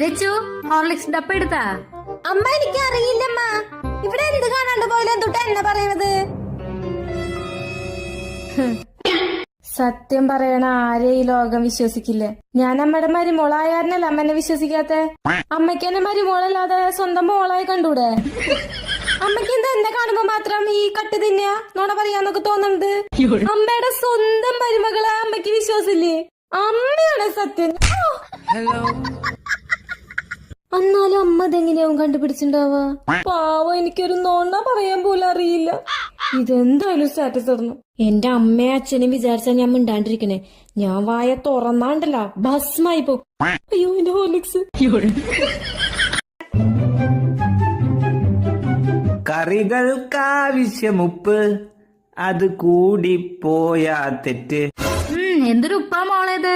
Rachu Horlicks ഡപ്പ എടുത്താ. അമ്മ എനിക്ക് അറിയില്ലമ്മ ഇവിടെ എന്ത് കാണാണ്ട് പോലെ എന്തുട്ടാ എന്നെ പറയണത്? സത്യം പറയണ ആരെ ഈ ലോകം വിശ്വസിക്കില്ല. ഞാൻ അമ്മയുടെ മരുമോളായാരനല്ല മോളായാരനല്ല അമ്മനെ വിശ്വസിക്കാത്ത? അമ്മയ്ക്ക് എന്നെ മരുമോളല്ലാതെ സ്വന്തം മോളായി കണ്ടൂടെ? അമ്മയ്ക്ക് എന്താ എന്നെ കാണുമ്പോ മാത്രം ഈ കട്ട് തിന്നാ നോണ പറയാന്നൊക്കെ തോന്നുന്നത് അമ്മയുടെ സ്വന്തം മരുമകളെ അമ്മയ്ക്ക് വിശ്വാസില്ലേ? അമ്മയാണ് സത്യം. ഓ. എന്നാലും അമ്മ അതെങ്ങനെയാവും കണ്ടുപിടിച്ചിണ്ടാവാ പാവം എനിക്കൊരു നോണ പറയാൻ പോലും അറിയില്ല. ഇതെന്തായാലും സ്റ്റാറ്റസ് ഇടണം എന്റെ അമ്മയും അച്ഛനും വിചാരിച്ചാ ഞാൻ മിണ്ടാണ്ടിരിക്കണേ. ഞാൻ വായ തുറന്നാണ്ടല്ല ഭസ്മായി പോ അയ്യോ എന്റെ ഹോർലിക്സ് കറികൾക്കാവശ്യം ഉപ്പ് അത് കൂടിപ്പോയാ തെറ്റ്. ഉം എന്തൊരു ഉപ്പാ മോളേത്?